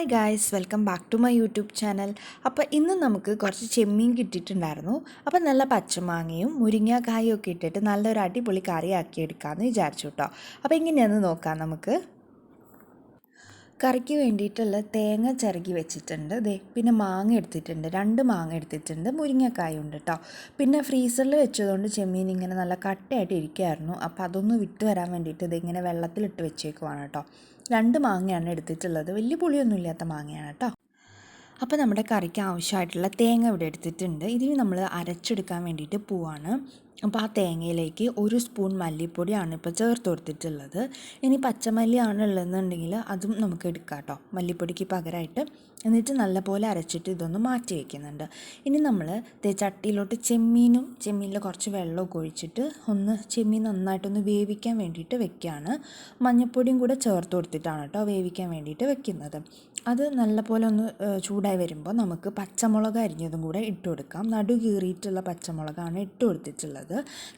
Hi guys welcome back to my YouTube channel അപ്പോൾ ഇന്ന് നമുക്ക് കുറച്ച് ചെമ്മീൻ കിട്ടിയിട്ടുണ്ടായിരുന്നു. അപ്പോൾ നല്ല പച്ചമാങ്ങയും മുരിങ്ങാക്കായും ഒക്കെ ഇട്ടിട്ട് നല്ലൊരു അടിപൊളി കറിയാക്കി എടുക്കാമെന്ന് വിചാരിച്ചു കേട്ടോ അപ്പോൾ എങ്ങനെയാണെന്ന് നോക്കാം നമുക്ക്. കറിക്ക് വേണ്ടിയിട്ടുള്ള തേങ്ങ ചിരകി വെച്ചിട്ടുണ്ട്. ദേ പിന്നെ മാങ്ങ എടുത്തിട്ടുണ്ട്. രണ്ട് മാങ്ങ എടുത്തിട്ടുണ്ട്. മുരിങ്ങക്കായ ഉണ്ട് കേട്ടോ പിന്നെ ഫ്രീസറിൽ വെച്ചതുകൊണ്ട് ചെമ്മീൻ ഇങ്ങനെ നല്ല കട്ടയായിട്ട് ഇരിക്കുമായിരുന്നു അപ്പോൾ അതൊന്ന് വിട്ട് വരാൻ വേണ്ടിയിട്ട് ഇതിങ്ങനെ വെള്ളത്തിലിട്ട് വെച്ചേക്കുവാണ് കേട്ടോ രണ്ട് മാങ്ങയാണ് എടുത്തിട്ടുള്ളത്. വലിയ പുളിയൊന്നും ഇല്ലാത്ത മാങ്ങയാണ് കേട്ടോ അപ്പോൾ നമ്മുടെ കറിക്ക് ആവശ്യമായിട്ടുള്ള തേങ്ങ ഇവിടെ എടുത്തിട്ടുണ്ട്. ഇതിന് നമ്മൾ അരച്ചെടുക്കാൻ വേണ്ടിയിട്ട് പോവാണ്. അപ്പോൾ ആ തേങ്ങയിലേക്ക് ഒരു സ്പൂൺ മല്ലിപ്പൊടിയാണ് ഇപ്പോൾ ചേർത്ത് കൊടുത്തിട്ടുള്ളത്. ഇനി പച്ചമല്ലിയാണ് ഉള്ളതെന്നുണ്ടെങ്കിൽ അതും നമുക്ക് എടുക്കാം കേട്ടോ. മല്ലിപ്പൊടിക്ക് പകരമായിട്ട് എന്നിട്ട് നല്ലപോലെ അരച്ചിട്ട് ഇതൊന്ന് മാറ്റി വയ്ക്കുന്നുണ്ട് ഇനി നമ്മൾ ചട്ടിയിലോട്ട് ചെമ്മീനും ചെമ്മീനിൽ കുറച്ച് വെള്ളമൊക്കെ ഒഴിച്ചിട്ട് ഒന്ന് ചെമ്മീൻ നന്നായിട്ടൊന്ന് വേവിക്കാൻ വേണ്ടിയിട്ട് വെക്കുകയാണ്. മഞ്ഞൾപ്പൊടിയും കൂടെ ചേർത്ത് കൊടുത്തിട്ടാണ് കേട്ടോ വേവിക്കാൻ വേണ്ടിയിട്ട് വെക്കുന്നത്. അത് നല്ലപോലെ ഒന്ന് ചൂടായി വരുമ്പോൾ നമുക്ക് പച്ചമുളക് അരിഞ്ഞതും കൂടെ ഇട്ട് കൊടുക്കാം. നടു കീറിയിട്ടുള്ള പച്ചമുളകാണ് ഇട്ട് കൊടുത്തിട്ടുള്ളത്.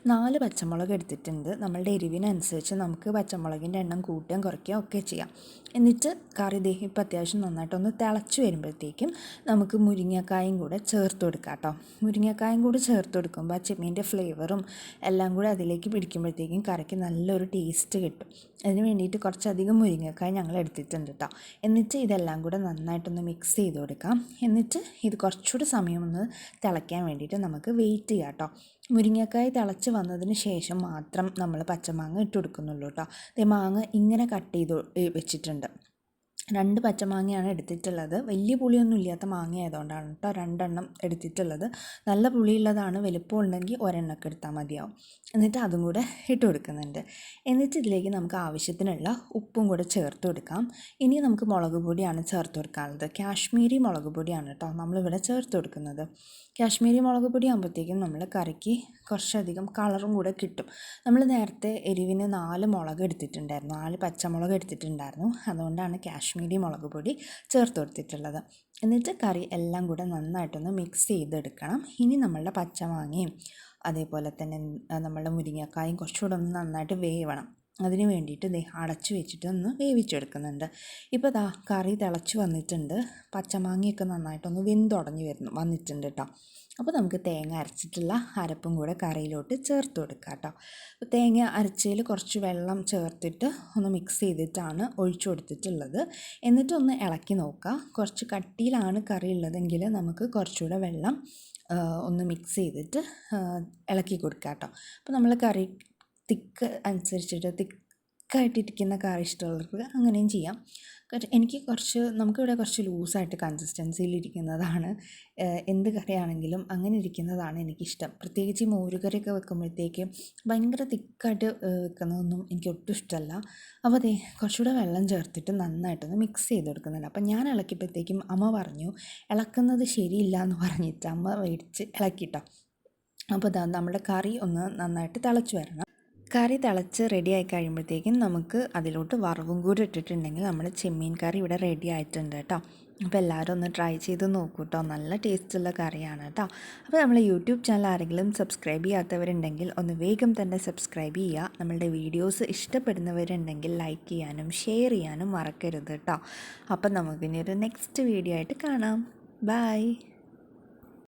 നാല് പച്ചമുളക് എടുത്തിട്ടുണ്ട്. നമ്മളുടെ എരിവിനനുസരിച്ച് നമുക്ക് പച്ചമുളകിന്റെ എണ്ണം കൂട്ടുകയും കുറയ്ക്കുകയും ഒക്കെ ചെയ്യാം. എന്നിട്ട് കറി ദേഹം ഇപ്പം അത്യാവശ്യം നന്നായിട്ടൊന്ന് തിളച്ച് വരുമ്പോഴത്തേക്കും നമുക്ക് മുരിങ്ങക്കായും കൂടെ ചേർത്ത് കൊടുക്കാം കേട്ടോ. മുരിങ്ങക്കായും കൂടെ ചേർത്ത് കൊടുക്കുമ്പോൾ ആ ചെമ്മീന്റെ ഫ്ലേവറും എല്ലാം കൂടെ അതിലേക്ക് പിടിക്കുമ്പോഴത്തേക്കും കറിക്ക് നല്ലൊരു ടേസ്റ്റ് കിട്ടും. അതിന് വേണ്ടിയിട്ട് കുറച്ചധികം മുരിങ്ങക്കായ ഞങ്ങൾ എടുത്തിട്ടുണ്ട് കേട്ടോ. എന്നിട്ട് ഇതെല്ലാം കൂടെ നന്നായിട്ടൊന്ന് മിക്സ് ചെയ്ത് കൊടുക്കാം. എന്നിട്ട് ഇത് കുറച്ചുകൂടെ സമയം ഒന്ന് തിളയ്ക്കാൻ വേണ്ടിയിട്ട് നമുക്ക് വെയിറ്റ് ചെയ്യാം കേട്ടോ. മുരിങ്ങക്കായ തിളച്ച് വന്നതിന് ശേഷം മാത്രം നമ്മൾ പച്ചമാങ്ങ ഇട്ട് കൊടുക്കുന്നുള്ളൂ കേട്ടോ. മാങ്ങ ഇങ്ങനെ കട്ട് ചെയ്ത് വെച്ചിട്ടുണ്ട്. രണ്ട് പച്ചമാങ്ങയാണ് എടുത്തിട്ടുള്ളത്. വലിയ പുളിയൊന്നും ഇല്ലാത്ത മാങ്ങ ആയതുകൊണ്ടാണ് കേട്ടോ രണ്ടെണ്ണം എടുത്തിട്ടുള്ളത്. നല്ല പുളിയുള്ളതാണ് വലുപ്പം ഉണ്ടെങ്കിൽ ഒരെണ്ണമൊക്കെ എടുത്താൽ മതിയാവും. എന്നിട്ട് അതും കൂടെ ഇട്ട് കൊടുക്കുന്നുണ്ട്. എന്നിട്ട് ഇതിലേക്ക് നമുക്ക് ആവശ്യത്തിനുള്ള ഉപ്പും കൂടെ ചേർത്ത് കൊടുക്കാം. ഇനി നമുക്ക് മുളക് പൊടിയാണ് ചേർത്ത് കൊടുക്കാനുള്ളത്. കാശ്മീരി മുളക് പൊടിയാണ് കേട്ടോ നമ്മളിവിടെ ചേർത്ത് കൊടുക്കുന്നത്. കാശ്മീരി മുളക് പൊടി ആകുമ്പോഴത്തേക്കും നമ്മൾ കറിക്ക് കുറച്ചധികം കളറും കൂടെ കിട്ടും. നമ്മൾ നേരത്തെ എരിവിന് നാല് മുളക് എടുത്തിട്ടുണ്ടായിരുന്നു. നാല് പച്ചമുളക് എടുത്തിട്ടുണ്ടായിരുന്നു. അതുകൊണ്ടാണ് കാശ്മീരി മുളക് പൊടി ചേർത്ത് കൊടുത്തിട്ടുള്ളത്. എന്നിട്ട് കറി എല്ലാം കൂടെ നന്നായിട്ടൊന്ന് മിക്സ് ചെയ്തെടുക്കണം. ഇനി നമ്മളുടെ പച്ചമാങ്ങയും അതേപോലെ തന്നെ നമ്മളുടെ മുരിങ്ങക്കായും കുറച്ചുകൂടെ ഒന്ന് നന്നായിട്ട് വേവണം. അതിന് വേണ്ടിയിട്ട് ദേ അടച്ചു വെച്ചിട്ട് ഒന്ന് വേവിച്ചെടുക്കുന്നുണ്ട്. ഇപ്പോൾ ദാ കറി തിളച്ച് വന്നിട്ടുണ്ട്. പച്ചമാങ്ങയൊക്കെ നന്നായിട്ടൊന്ന് വെന്തുടഞ്ഞ് വരുന്നു വന്നിട്ടുണ്ട് കേട്ടോ അപ്പോൾ നമുക്ക് തേങ്ങ അരച്ചിട്ടുള്ള അരപ്പും കൂടെ കറിയിലോട്ട് ചേർത്ത് കൊടുക്കാം കേട്ടോ തേങ്ങ അരച്ചതിൽ കുറച്ച് വെള്ളം ചേർത്തിട്ട് ഒന്ന് മിക്സ് ചെയ്തിട്ടാണ് ഒഴിച്ചു കൊടുത്തിട്ടുള്ളത്. എന്നിട്ട് ഒന്ന് ഇളക്കി നോക്കുക കുറച്ച് കട്ടിയിലാണ് കറി ഉള്ളതെങ്കിൽ നമുക്ക് കുറച്ചുകൂടെ വെള്ളം ഒന്ന് മിക്സ് ചെയ്തിട്ട് ഇളക്കി കൊടുക്കാം കേട്ടോ അപ്പോൾ നമ്മൾ കറി തിക്ക് അനുസരിച്ചിട്ട് തിക്കായിട്ടിരിക്കുന്ന കാർ ഇഷ്ടമുള്ളവർക്ക് അങ്ങനെയും ചെയ്യാം. എനിക്ക് കുറച്ച് നമുക്കിവിടെ കുറച്ച് ലൂസായിട്ട് കൺസിസ്റ്റൻസിയിലിരിക്കുന്നതാണ്. എന്ത് കറിയാണെങ്കിലും അങ്ങനെ ഇരിക്കുന്നതാണ് എനിക്കിഷ്ടം. പ്രത്യേകിച്ച് ഈ മോരുകറിയൊക്കെ വെക്കുമ്പോഴത്തേക്ക് ഭയങ്കര തിക്കായിട്ട് വെക്കുന്നതൊന്നും എനിക്ക് ഒട്ടും ഇഷ്ടമല്ല. അപ്പോൾ അതെ കുറച്ചുകൂടെ വെള്ളം ചേർത്തിട്ട് നന്നായിട്ടൊന്ന് മിക്സ് ചെയ്ത് കൊടുക്കുന്നുണ്ട് അപ്പം ഞാൻ ഇളക്കിയപ്പോഴത്തേക്കും അമ്മ പറഞ്ഞു ഇളക്കുന്നത് ശരിയില്ല എന്ന് പറഞ്ഞിട്ട് അമ്മ മേടിച്ച് ഇളക്കിയിട്ടോ. അപ്പോൾ നമ്മുടെ കറി ഒന്ന് നന്നായിട്ട് തിളച്ച് വരണം. കറി തിളച്ച് റെഡി ആയി കഴിയുമ്പോഴത്തേക്കും നമുക്ക് അതിലോട്ട് വറവും കൂടി ഇട്ടിട്ടുണ്ടെങ്കിൽ നമ്മുടെ ചെമ്മീൻ കറി ഇവിടെ റെഡി ആയിട്ടുണ്ട് കേട്ടോ. അപ്പോൾ എല്ലാവരും ഒന്ന് ട്രൈ ചെയ്ത് നോക്കൂ കേട്ടോ. നല്ല ടേസ്റ്റുള്ള കറിയാണ് കേട്ടോ. അപ്പോൾ നമ്മൾ യൂട്യൂബ് ചാനൽ ആരെങ്കിലും സബ്സ്ക്രൈബ് ചെയ്യാത്തവരുണ്ടെങ്കിൽ ഒന്ന് വേഗം തന്നെ സബ്സ്ക്രൈബ് ചെയ്യുക. നമ്മളുടെ വീഡിയോസ് ഇഷ്ടപ്പെടുന്നവരുണ്ടെങ്കിൽ ലൈക്ക് ചെയ്യാനും ഷെയർ ചെയ്യാനും മറക്കരുത് കേട്ടോ. അപ്പം നമുക്കിനി ഒരു നെക്സ്റ്റ് വീഡിയോ ആയിട്ട് കാണാം. ബൈ